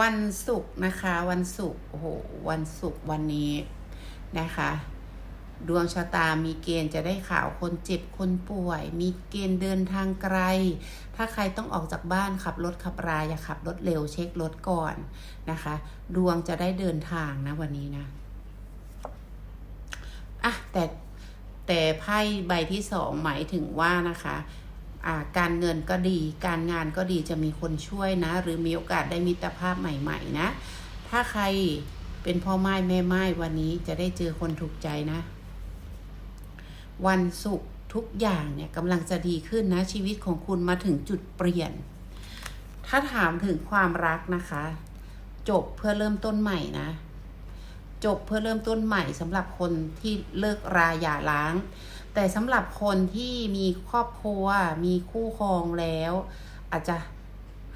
วันศุกร์นะคะ วันศุกร์โอ้โหวันศุกร์วันนี้นะคะ ดวงชะตามีเกณฑ์จะได้ข่าวคนเจ็บคนป่วย มีเกณฑ์เดินทางไกล ถ้าใครต้องออกจากบ้านขับรถขับราอย่าขับรถเร็วเช็ครถก่อนนะคะ ดวงจะได้เดินทางนะวันนี้นะอะแต่แต่ไพ่ใบที่สองหมายถึงว่านะคะ การเงินก็ดี การงานก็ดีจะมีคนช่วยนะ หรือมีโอกาสได้มิตรภาพใหม่ ๆ นะ ถ้าใครเป็นพ่อไม้แม่ไม้วันนี้จะได้เจอคนถูกใจนะ วันศุกร์ทุกอย่างเนี่ยกำลังจะดีขึ้นนะ ชีวิตของคุณมาถึงจุดเปลี่ยน ถ้าถามถึงความรักนะคะ จบเพื่อเริ่มต้นใหม่นะ จบเพื่อเริ่มต้นใหม่สำหรับคนที่เลิกราหย่าร้าง แต่สำหรับคนที่มีครอบครัว มีคู่ครองแล้ว อาจจะ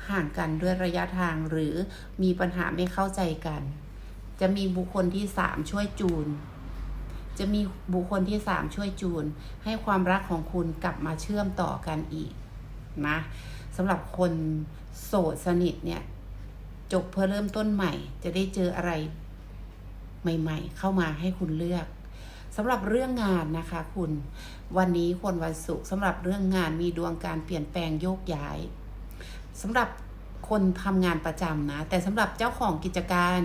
ห่างกันด้วยระยะทางหรือมีปัญหาไม่เข้าใจกัน จะมีบุคคลที่สามช่วยจูน จะมีบุคคลที่สามช่วยจูน ให้ความรักของคุณกลับมาเชื่อมต่อกันอีกนะสำหรับคนโสดสนิทเนี่ยจบเพื่อเริ่มต้นใหม่ จะได้เจออะไร ใหม่ ๆ เข้ามาให้คุณเลือกสำหรับเรื่องงานนะคะคุณวันนี้คนวันศุกร์สำหรับเรื่องงานมีดวงการเปลี่ยนแปลงโยกย้ายสำหรับคนทำงานประจำนะ แต่สำหรับเจ้าของกิจการ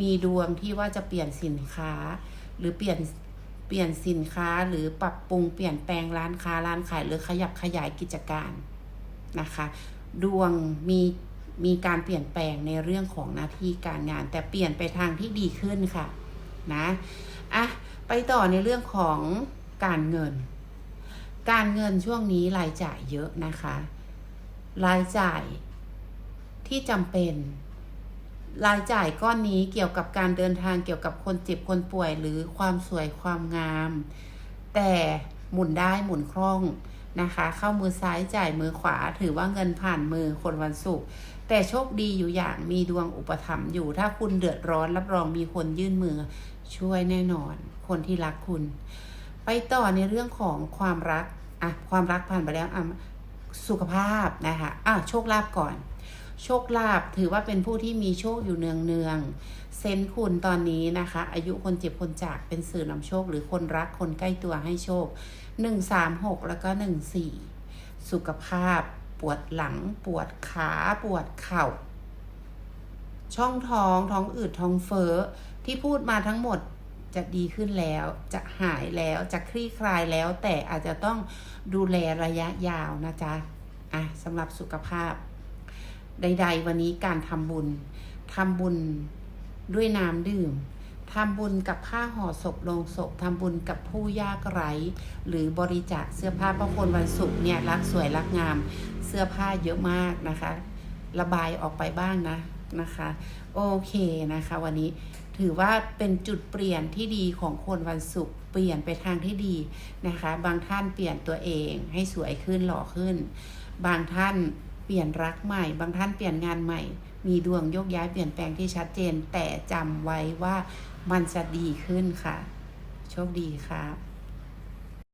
มีดวงที่ว่าจะเปลี่ยนสินค้า หรือเปลี่ยนเปลี่ยนสินค้าหรือปรับปรุงเปลี่ยนแปลงร้านค้าร้านขายหรือขยับขยายกิจการนะคะ ดวงมี มีการเปลี่ยนแปลงในเรื่องของหน้าที่การงาน แต่เปลี่ยนไปทางที่ดีขึ้นค่ะนะอะไปต่อในเรื่องของการเงิน การเงินช่วงนี้รายจ่ายเยอะนะคะ รายจ่ายที่จำเป็น รายจ่ายก้อนนี้เกี่ยวกับการเดินทางเกี่ยวกับคนเจ็บคนป่วยหรือความสวยความงาม แต่หมุนได้หมุนคล่อง นะคะ เข้ามือซ้ายจ่ายมือขวา ถือว่าเงินผ่านมือคนวันศุกร์แต่โชคดีอยู่อย่างมีดวงอุปถัมภ์อยู่ ถ้าคุณเดือดร้อนรับรองมีคนยื่นมือ ช่วยแน่นอน คนที่รักคุณ ไปต่อในเรื่องของความรักอะความรักผ่านไปแล้วอะสุขภาพนะคะอะโชคลาภก่อน โชคลาภถือว่าเป็นผู้ที่มีโชคอยู่เนืองเนืองเซนคุณตอนนี้นะคะ อายุคนเจ็บคนจากเป็นสื่อนำโชค หรือคนรักคนใกล้ตัวให้โชค 1 3 6 แล้วก็ 1 4 สุขภาพ ปวดหลัง ปวดขาปวดเข่า ช่องท้องท้องอืดท้องเฟ้อที่พูดมาทั้งหมดจะดีขึ้นแล้วจะหายแล้วจะคลี่คลายแล้ว แต่อาจจะต้องดูแลระยะยาวนะจ๊ะอะสำหรับสุขภาพ ใด ๆ วันนี้การทำบุญทำบุญด้วยน้ำดื่มทำบุญกับผ้าห่อศพลงศพทำบุญกับผู้ยากไร้หรือบริจาคเสื้อผ้าเพราะคนวันศุกร์เนี่ยรักสวยรักงามเสื้อผ้าเยอะมากนะคะ ระบายออกไปบ้างนะนะคะ โอเคนะคะวันนี้ถือว่าเป็นจุดเปลี่ยนที่ดีของคนวันศุกร์เปลี่ยนไปทางที่ดีนะคะ บางท่านเปลี่ยนตัวเองให้สวยขึ้นหล่อขึ้น บางท่าน ปลี่ยนรักใหม่ บางท่านเปลี่ยนงานใหม่ มีดวงโยกย้ายเปลี่ยนแปลงที่ชัดเจน แต่จำไว้ว่ามันจะดีขึ้นค่ะ โชคดีค่ะ